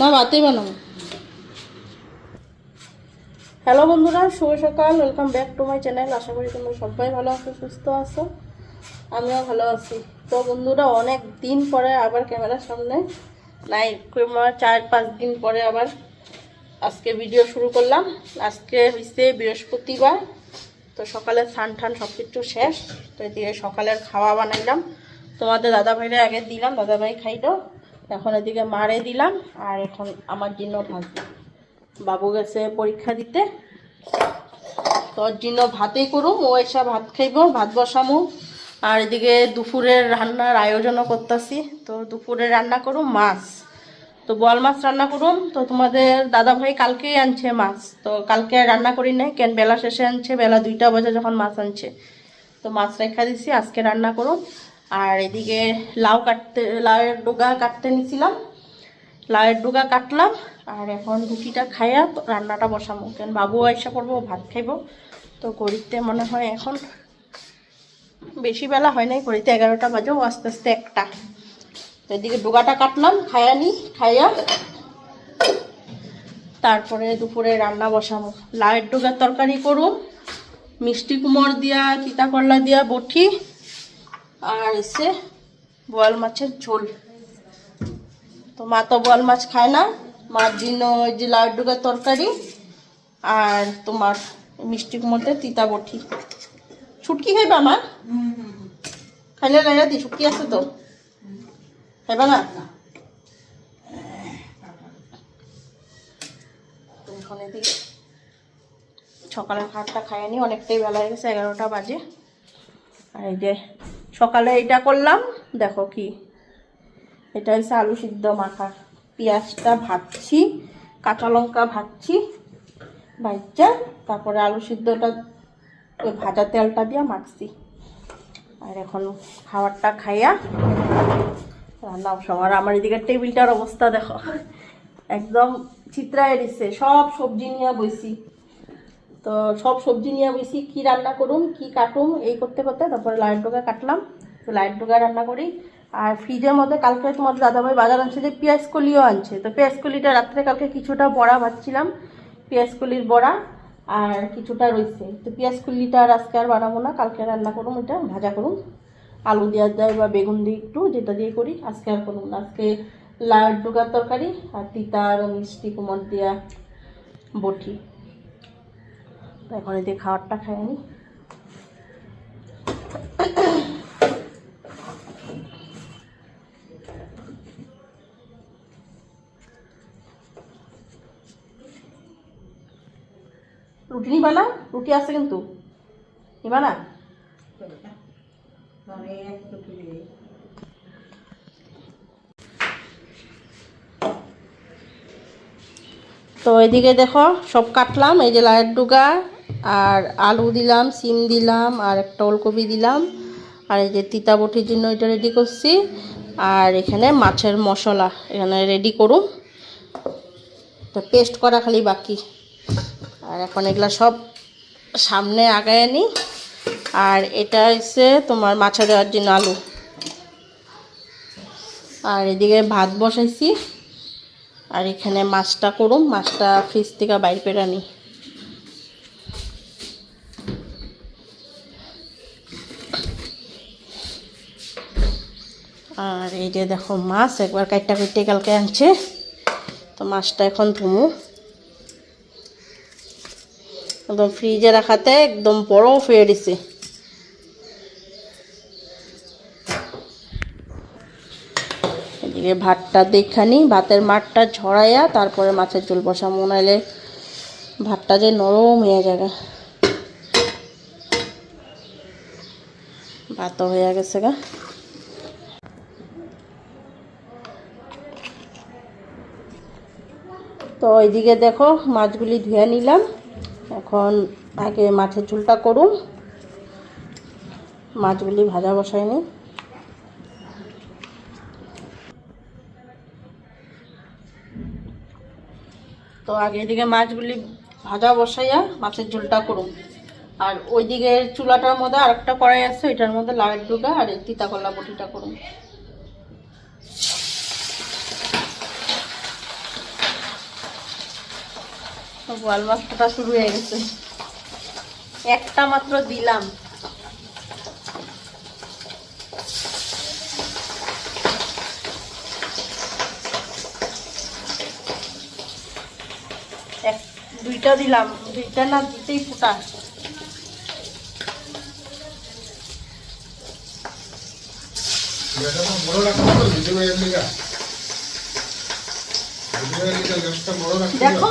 না ভাতেই বানাবো। হ্যালো বন্ধুরা, শুভ সকাল। Welcome back to my channel আশা করি তোমরা সবাই ভালো আছো, সুস্থ আছো। আমিও ভালো আছি। তো বন্ধুরা, অনেক দিন পরে আবার ক্যামেরার সামনে। নাই চার পাঁচ দিন পরে আবার আজকে ভিডিও শুরু করলাম। আজকে হচ্ছে বৃহস্পতিবার। তো সকালে স্নান টান সব কিছু শেষ। তো এদিকে সকালের খাওয়া বানাইলাম। তোমাদের দাদা ভাইরা আগে দিলাম দাদা ভাই খাইলো। এখন এদিকে মারে দিলাম, আর এখন আমার জন্য ভাজলাম বাবু গেছে পরীক্ষা দিতে। তোর জন্য ভাতেই করুম, ও এসে ভাত খাইব, ভাত বসামু। আর এদিকে দুপুরের রান্নার আয়োজনও করতেছি। তো দুপুরে রান্না করুম মাছ। তো বল মাছ রান্না করুম। তো তোমাদের দাদা ভাই কালকেই আনছে মাছ। তো কালকে রান্না করি নাই, কেন বেলা শেষে আনছে, বেলা দুইটা বাজে যখন মাছ আনছে। তো মাছ রেখা দিছি, আজকে রান্না করুম। আর এদিকে লাউ কাটতে, লাউয়ের ডোগা কাটতে নিছিলাম। লাউয়ের ডোগা কাটলাম, আর এখন রুটিটা খাইয়া রান্নাটা বসাবো। কেন বাবু আইসা করব ভাত খাইব। তো গড়িতে মনে হয় এখন বেশি বেলা হয় নাই ঘড়িতে এগারোটা বাজেও আস্তে আস্তে একটা। তো এদিকে ডোগাটা কাটলাম, খাইয়া নি, খাইয়া তারপরে দুপুরে রান্না বসাবো। লাউয়ের ডোগার তরকারি করুম, মিষ্টি কুমড় দিয়া তিতা করলা দিয়া, বটি আর এসে বোয়াল মাছের ঝোল। তো মা তো বোয়াল মাছ খায় না। মার জন্য ওই যে ডোগার তরকারি আর তোমার মিষ্টির মধ্যে তিতা বটি। ছুটকি খাইবা মা? খাইলে দি, ছুটকি আছে তো? খাইবা না? সকালের খাবারটা খাইয়ে নি, অনেকটাই বেলা হয়ে গেছে, এগারোটা বাজে। আর এই যে সকালে এটা করলাম। দেখো কি। এটা হচ্ছে আলু সিদ্ধ মাখা। পেঁয়াজটা ভাজছি, কাঁচা লঙ্কা ভাজছি, ভাজা, তারপরে আলু সিদ্ধটা, ওই ভাজা তেলটা দিয়ে মাখছি। আর এখন খাবারটা খাইয়া রান্না সবার আমার এদিকে টেবিলটার অবস্থা দেখো। একদম চিত্রায় দিচ্ছে সব সবজি নিয়ে বইছি। তো সব সবজি নিয়ে বইছি। কি রান্না করুম, কি কাটুম, এই করতে করতে তারপরে লাইট ডোকা কাটলাম। তো লাইট ডোকা রান্না করি। আর ফ্রিজের মধ্যে কালকে তোমার দাদাভাই বাজার আনছে যে পেঁয়াজ কলিও আনছে। তো পেঁয়াজ কলিটা রাত্রে কালকে কিছুটা বড়া ভাজছিলাম, পেঁয়াজ কলির বড়া আর কিছুটা রয়েছে তো পেঁয়াজ কলিটা আর আজকে আর বানাবো না, কালকে রান্না করুন এটা ভাজা করুন আলু দেওয়া যায় বা বেগুন দিয়ে একটু, যেটা দিয়ে করি, আজকে আর করুন আজকে লাউয়ের ডোকার তরকারি আর তিতা আর মিষ্টি কুমড় দিয়া বটি। তো এখন এদিকে খাবারটা খাই নি রুটি না রুটি আছে কিন্তু। নিবা না তো এদিকে দেখো, সব কাটলাম, এই যে লাইট ডুগা, আর আলু দিলাম, সিম দিলাম, আর একটা ওলকপি দিলাম, আর এই যে তিতা বটির জন্য এটা রেডি করছি, আর এখানে মাছের মশলা এখানে রেডি করুম। তো পেস্ট করা খালি বাকি। আর এখন এগুলা সব সামনে আগায় নিই আর এটা হচ্ছে তোমার মাছা দেওয়ার জন্য আলু। আর এদিকে ভাত বসাইছি। আর এখানে মাছটা করুম, মাছটা ফ্রিজ থেকে বাইর করে আনি। আর এই যে দেখো মাছ একবার কাইটটা কাইটে কালকে আনছে। তো মাছটা এখন ধুমু। একদম ফ্রিজে রাখাতে একদম বরফ হয়ে দিছে এদিকে ভাতটা দেখানি ভাতের মাঠটা ঝরাইয়া তারপরে মাছের ঝোল বসা মনাইলে ভাতটা যে নরম হয়ে যাবে। ভাতও হয়ে গেছে গা। তো এইদিকে দেখো, মাছগুলি ধুয়ে নিলাম। এখন আগে মাছের ঝুলটা করুন। মাছগুলি ভাজা বসাই তো আগে এদিকে মাছগুলি ভাজা বসাইয়া মাছের ঝোলটা করুন। আর ওইদিকে চুলাটার মধ্যে আরেকটা কড়াই আছে, এটার মধ্যে লাউয়ের ডুগা আর তিতা কলা বটিটা করুন। বোয়াল মাছ শুরু হয়ে গেছে। একটা মাত্র দিলাম। দুইটা দিলাম। দুইটা না দিতেই ফুটা। দেখো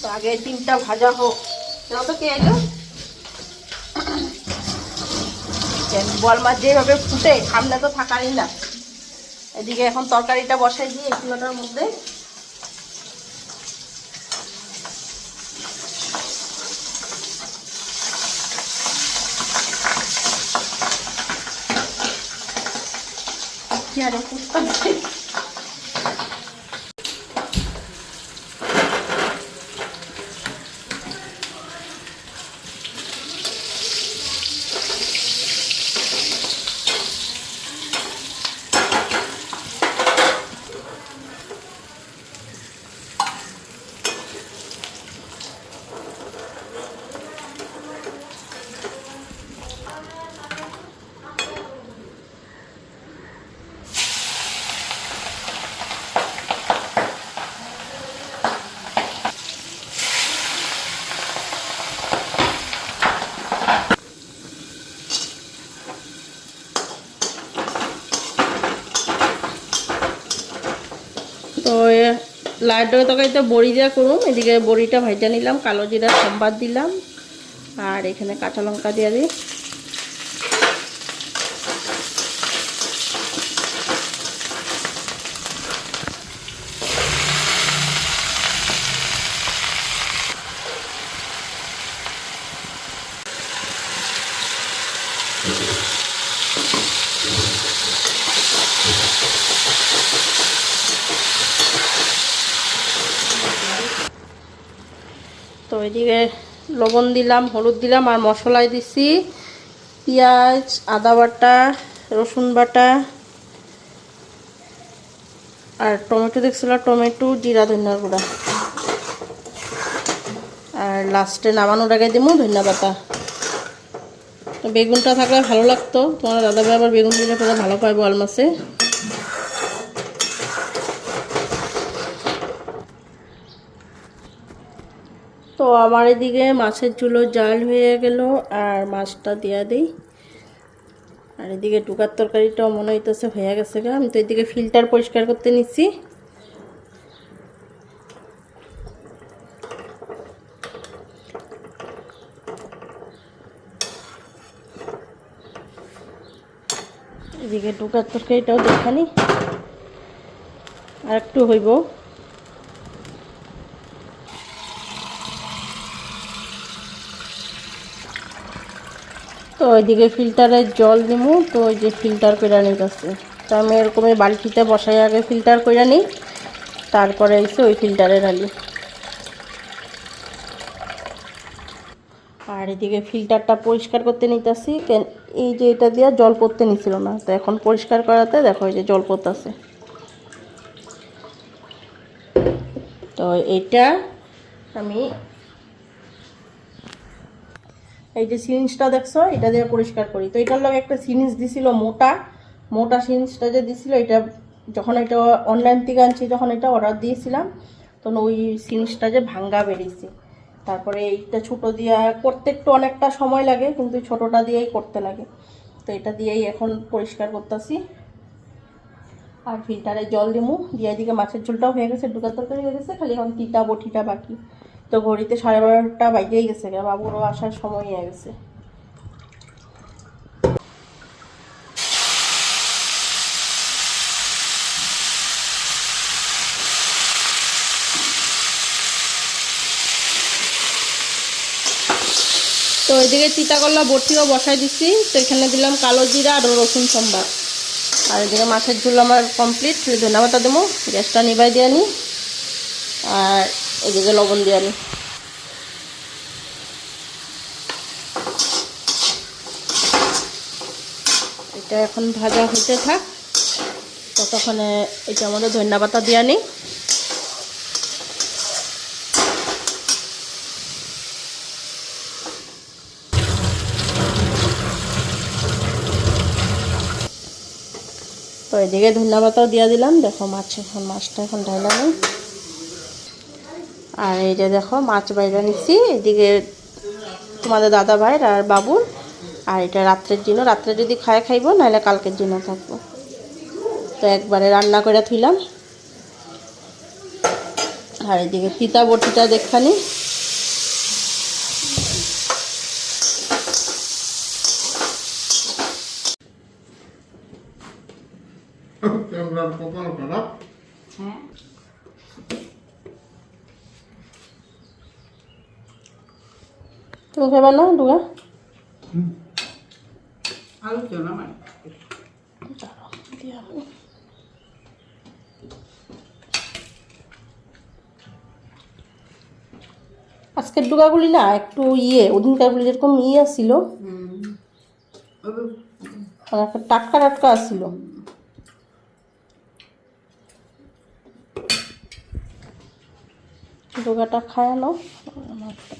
তো আগে তিনটা ভাজা হোক। এরা তো কে এলো? বল মাছ যেভাবে ফুটে সামনে তো থাকারই না। এদিকে এখন তরকারিটা বসাই দিয়ে চুলাটার মধ্যে কি আরে ফুটতে তো লাইট তরকারিতে বড়ি দিয়ে করুন এদিকে বড়িটা ভাইজা নিলাম, কালো জিরা সম্বাদ দিলাম, আর এখানে কাঁচা লঙ্কা দিয়ে দিই। এদিকে লবণ দিলাম, হলুদ দিলাম আর মশলায় দিছি। পেঁয়াজ, আদা বাটা, রসুন বাটা আর টমেটো দেখছিল, টমেটো, জিরা, ধনিয়ার গুঁড়া। আর লাস্টে নামানোর আগে দিব ধনিয়া পাতা। বেগুনটা থাকলে ভালো লাগতো। তোমার দাদা ভাই আবার বেগুন দিলে পরে ভালো পাইবো আলমাসে। তো আমার এদিকে মাছের ঝুলো জাল হয়ে গেল আর মাছটা দিয়া দিই। আর এদিকে টুকার তরকারিটাও মনে হইতেছে হয়ে গেছে গা। আমি তো এদিকে ফিল্টার পরিষ্কার করতে নিচ্ছি এদিকে টুকার তরকারিটাও দেখানি আর একটু হইব। ওইদিকে ফিল্টারের জল দিমু, তো ওই যে ফিল্টার করে নিতেছে। তো আমি এরকমই বালতিতে বসাই আগে ফিল্টার করে নিই, তারপরে এসে ওই ফিল্টারে ঢালি। আর এদিকে ফিল্টারটা পরিষ্কার করতে নিতেছি, কেন এই যে এটা দিয়ে জল পড়তে নিছিল না। তো এখন পরিষ্কার করাতে দেখো এই যে জল পড়তেছে। তো এটা আমি এই যে সিরিঞ্জটা দেখছ, এটা দিয়ে পরিষ্কার করি। তো এটার লগে একটা সিরিঞ্জ দিছিল মোটা। মোটা সিরিঞ্জটা যে দিছিল, এটা যখন এটা অনলাইন থেকে আনছি, যখন এটা অর্ডার দিয়েছিলাম, তখন ওই সিরিঞ্জটা যে ভাঙ্গা বেরিয়েছে। তারপরে এইটা ছোটো দিয়া করতে একটু অনেকটা সময় লাগে, কিন্তু ছোটোটা দিয়েই করতে লাগে। তো এটা দিয়েই এখন পরিষ্কার করতেছি। আর ফিল্টারে জল দিমু, দিয়ে এদিকে মাছের ঝোলটাও হয়ে গেছে ডুকার তরকারি হয়ে গেছে, খালি এখন তিতা বটিটা বাকি। তো ঘড়িতে সাড়ে বারোটা বাজেই গেছে বাবুরও আসার সময় হয়ে গেছে। তো এদিকে চিতা করলা বটিও বসাই দিছি, তো এখানে দিলাম কালো জিরা আর রসুন সম্বার। আর এদিকে মাছের ঝোল আমার কমপ্লিট, ধন্যবাদ দেবো গ্যাসটা নিবাই দিয়ে আনি আর এদিকে লবণ দিয়ে আমি এটা এখন ভাজা হতে থাক। ততক্ষণে এটা আমাদের পাতা দিয়ে আনি। তো এদিকে ধন্যবাদও দিয়ে দিলাম। দেখো মাছ এখন, মাছটা এখন ঢাইলাম আর এই যে দেখো মাছ বাইরা নিচ্ছি। এদিকে তোমাদের দাদা ভাইয়ের আর বাবুর। আর এটা রাত্রের জন্য রাত্রে যদি খায় খাইবো নাহলে কালকের জন্য থাকব। তো একবারে রান্না করে থুইলাম। আর এদিকে তিতা বটিটা দেখখানি। ক্যামেরার কপাল খারাপ। তুমি খাইবা না আলোচনা মানে আজকের ডুগাগুলি না একটু ইয়ে ওদিনকারগুলি যেরকম ইয়ে ছিল অনেকটা টাটকা টাটকা আসছিল ডোগাটা খায় নাও। আমার একটা